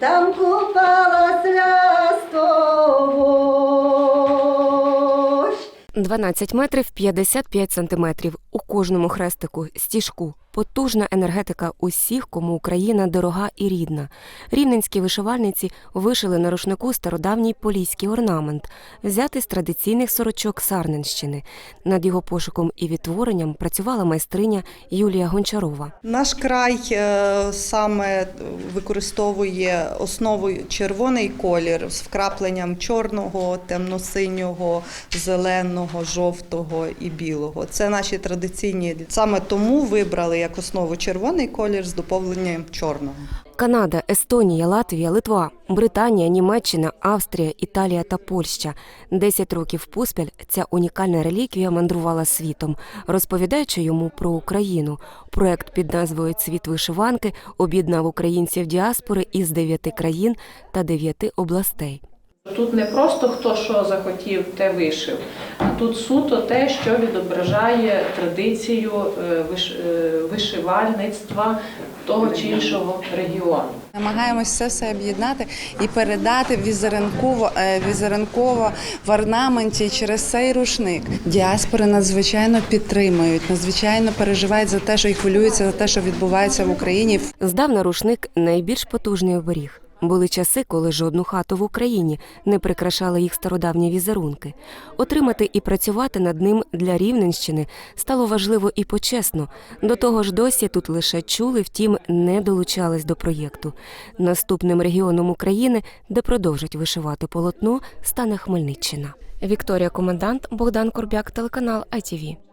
Там купалась лястовощ. 12 метрів 55 сантиметрів у кожному хрестику, стіжку. Потужна енергетика усіх, кому Україна дорога і рідна. Рівненські вишивальниці вишили на рушнику стародавній поліський орнамент, взятий з традиційних сорочок Сарненщини. Над його пошуком і відтворенням працювала майстриня Юлія Гончарова. Наш край е, саме використовує основу червоний колір з вкрапленням чорного, темно-синього, зеленого, жовтого і білого. Це наші традиційні. Саме тому вибрали як основу червоний колір з доповненням чорного. Канада, Естонія, Латвія, Литва, Британія, Німеччина, Австрія, Італія та Польща. Десять років поспіль ця унікальна реліквія мандрувала світом, розповідаючи йому про Україну. Проект під назвою Цвіт вишиванки об'єднав українців діаспори із дев'яти країн та дев'яти областей. Тут не просто хто що захотів, те вишив, а тут суто те, що відображає традицію е, е, вишивальництва того чи іншого регіону. Намагаємось це все об'єднати і передати візеринково, е, візеринково в орнаменті через цей рушник. Діаспори надзвичайно підтримують, надзвичайно переживають за те, що і хвилюються за те, що відбувається в Україні. Здавна рушник найбільш потужний оберіг. Були часи, коли жодну хату в Україні не прикрашали їх стародавні візерунки. Отримати і працювати над ним для Рівненщини стало важливо і почесно. До того ж, досі тут лише чули, втім, не долучались до проєкту. Наступним регіоном України, де продовжать вишивати полотно, стане Хмельниччина. Вікторія Комендант, Богдан Корбяк, телеканал ITV.